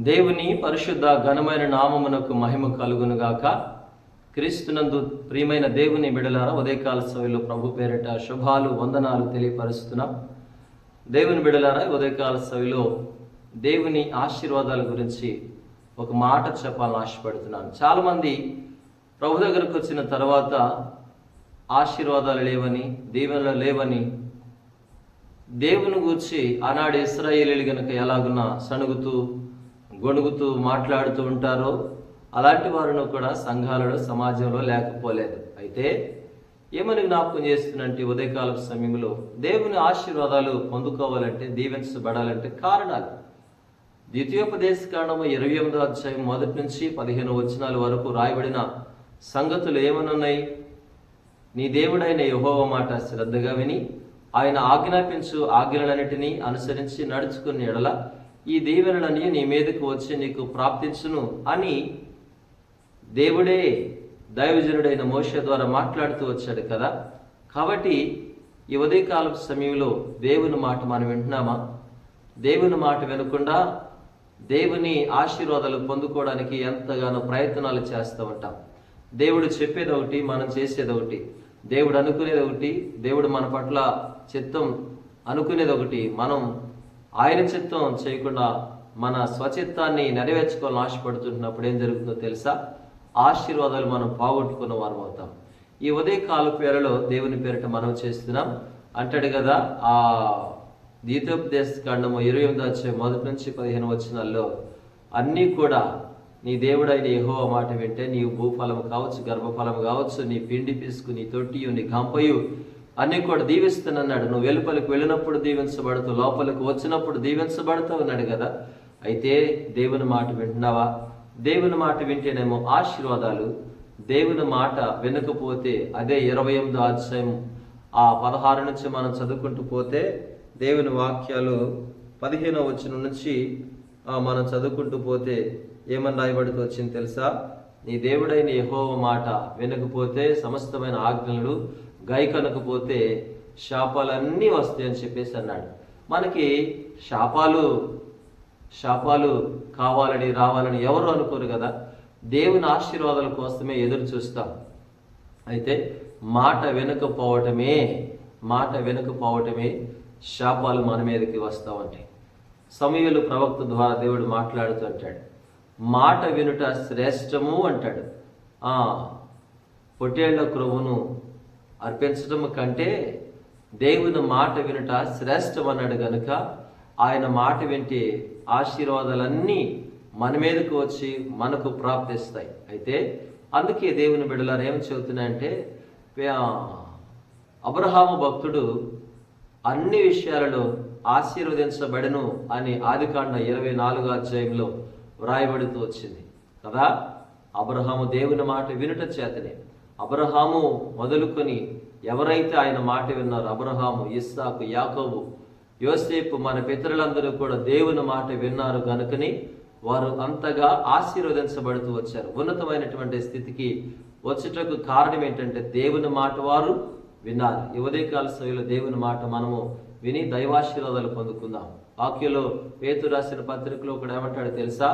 దేవుని పరిశుద్ధ ఘనమైన నామమునకు మహిమ కలుగునుగాక. క్రీస్తునందు ప్రియమైన దేవుని బిడలారా ఉదయకాల సమయంలో ప్రభు పేరిట శుభాలు వందనాలు తెలియపరుస్తున్నాం. దేవుని బిడలారా ఉదయకాల సభలో దేవుని ఆశీర్వాదాల గురించి ఒక మాట చెప్పాలని ఆశపడుతున్నాను. చాలామంది ప్రభు దగ్గరకు వచ్చిన తర్వాత ఆశీర్వాదాలు లేవని దీవెనలు లేవని దేవుని గూర్చి ఆనాడు ఇస్రాయేలీలు గనుక ఎలాగున్నా సణుగుతూ గొణుగుతూ మాట్లాడుతూ ఉంటారో అలాంటి వారిని కూడా సంఘాలలో సమాజంలో లేకపోలేదు. అయితే ఏమని జ్ఞాపకం చేస్తున్నంటే ఉదయకాల సమయంలో దేవుని ఆశీర్వాదాలు పొందుకోవాలంటే దీవించబడాలంటే కారణాలు? ద్వితీయోపదేశ కారణము ఇరవై ఎనిమిదో అధ్యాయం మొదటి నుంచి పదిహేను వచనాల వరకు రాయబడిన సంగతులు ఏమనున్నాయి? నీ దేవుడైన యహోవ మాట శ్రద్ధగా విని ఆయన ఆజ్ఞాపించు ఆజ్ఞలన్నిటినీ అనుసరించి నడుచుకుని ఎడల ఈ దీవెనలని నీ మీదకు వచ్చి నీకు ప్రాప్తించును అని దేవుడే దైవజనుడైన మోష ద్వారా మాట్లాడుతూ వచ్చాడు కదా. కాబట్టి ఈ ఉదయకాల సమయంలో దేవుని మాట మనం వింటున్నామా? దేవుని మాట వినకుండా దేవుని ఆశీర్వాదాలు పొందుకోవడానికి ఎంతగానో ప్రయత్నాలు చేస్తూ ఉంటాం. దేవుడు చెప్పేది ఒకటి మనం చేసేది ఒకటి. దేవుడు అనుకునేది ఒకటి దేవుడు మన పట్ల చిత్తం అనుకునేది ఒకటి. మనం ఆయన చిత్తం చేయకుండా మన స్వచిత్తాన్ని నెరవేర్చుకోవాలని ఆశపడుతున్నప్పుడు ఏం జరుగుతుందో తెలుసా? ఆశీర్వాదాలు మనం పోగొట్టుకున్న వారం అవుతాం. ఈ ఉదయకాల పేరులో దేవుని పేరిట మనం చేస్తున్నాం. అంటాడు కదా ఆ ద్వితోపదేశ కాండము ఇరవై ఎనిమిది వచ్చే మొదటి నుంచి పదిహేను వచ్చినాల్లో అన్నీ కూడా నీ దేవుడైన ఎహో మాట వింటే నీవు భూఫలం కావచ్చు గర్భఫలం కావచ్చు నీ పిండి పిసుకు నీ తొట్టియు నీ గంపయు అన్నీ కూడా దీవిస్తానన్నాడు నువ్వు వెలుపలికి వెళ్ళినప్పుడు దీవించబడుతూ లోపలికి వచ్చినప్పుడు దీవించబడతావు అన్నాడు కదా. అయితే దేవుని మాట వింటున్నావా? దేవుని మాట వింటేనేమో ఆశీర్వాదాలు. దేవుని మాట వినకపోతే అదే ఇరవై ఎనిమిదో అధ్యాయం ఆ పదహారు నుంచి మనం చదువుకుంటూ పోతే దేవుని వాక్యాలు పదిహేనో వచ్చిన నుంచి మనం చదువుకుంటూ పోతే ఏమని రాయబడుతూ వచ్చింది తెలుసా? నీ దేవుడైన యహోవ మాట వినకపోతే సమస్తమైన ఆజ్ఞలు గైకనకపోతే శాపాలన్నీ వస్తాయని చెప్పేసి అన్నాడు. మనకి శాపాలు శాపాలు కావాలని రావాలని ఎవరు అనుకోరు కదా? దేవుని ఆశీర్వాదాల కోసమే ఎదురు చూస్తాం. అయితే మాట వెనుకపోవటమే మాట వెనుకపోవటమే శాపాలు మన మీదకి వస్తూ ఉంటాయి సమయలు ప్రవక్త ద్వారా దేవుడు మాట్లాడుతూ అంటాడు. మాట వినుట శ్రేష్టము అంటాడు. పొట్టేళ్ళ క్రొవ్వును అర్పించడం కంటే దేవుని మాట వినుట శ్రేష్టం అన్నాడు గనుక ఆయన మాట వింటే ఆశీర్వాదాలన్నీ మన మీదకు వచ్చి మనకు ప్రాప్తిస్తాయి. అయితే అందుకే దేవుని బిడ్డలారు ఏం చెబుతున్నాయంటే అబ్రహాము భక్తుడు అన్ని విషయాలలో ఆశీర్వదించబడను అని ఆదికాండ ఇరవై నాలుగో అధ్యాయంలో వ్రాయబడుతూ వచ్చింది. కదా? అబ్రహాము దేవుని మాట వినుట చేతనే. అబ్రహాము మొదలుకొని ఎవరైతే ఆయన మాట విన్నారో అబ్రహాము ఇస్సాకు యాకోబు యోసేపు మన పితరులందరూ కూడా దేవుని మాట విన్నారు కనుకని వారు అంతగా ఆశీర్వదించబడుతూ వచ్చారు. ఉన్నతమైనటువంటి స్థితికి వచ్చుటకు కారణం ఏంటంటే దేవుని మాట వారు విన్నారు. ఈ ఉదయకాల సమయంలో దేవుని మాట మనము విని దైవాశీర్వాదాలు పొందుకుందాం. వాక్యలో పేతు రాసిన పత్రికలో ఒకడు ఏమంటాడు తెలుసా?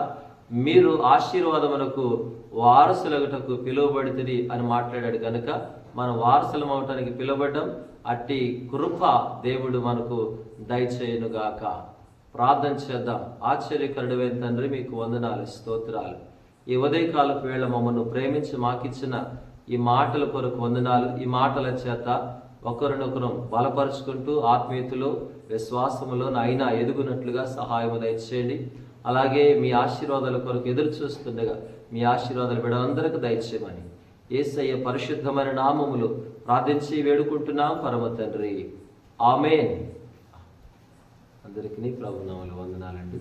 మీరు ఆశీర్వాదమునకు వారసులగుటకు పిలువబడుతుంది అని మాట్లాడాడు కనుక మనం వారసులం అవటానికి పిలువబడ్డం అట్టి కృప దేవుడు మనకు దయచేయనుగాక. ప్రార్థన చేద్దాం. ఆశ్చర్యకరుడైన తండ్రి మీకు వందనాలు స్తోత్రాలు. ఈ ఉదయకాలపు వేళ మమ్మల్ని ప్రేమించి మాకిచ్చిన ఈ మాటల కొరకు వందనాలు. ఈ మాటల చేత ఒకరినొకరు బలపరుచుకుంటూ ఆత్మీయతలో విశ్వాసములో అయినా ఎదుగునట్లుగా సహాయం దయచేయండి. అలాగే మీ ఆశీర్వాదాల కొరకు ఎదురు చూస్తుండగా మీ ఆశీర్వాదాలు బిడలందరికీ దయచేయమని. ఏసయ్య పరిశుద్ధమైన నామములు ప్రార్థించి వేడుకుంటున్నాం. పరమ తండ్రి. ఆమెన్. అందరికీ ప్రభునామలు వందనాలండి.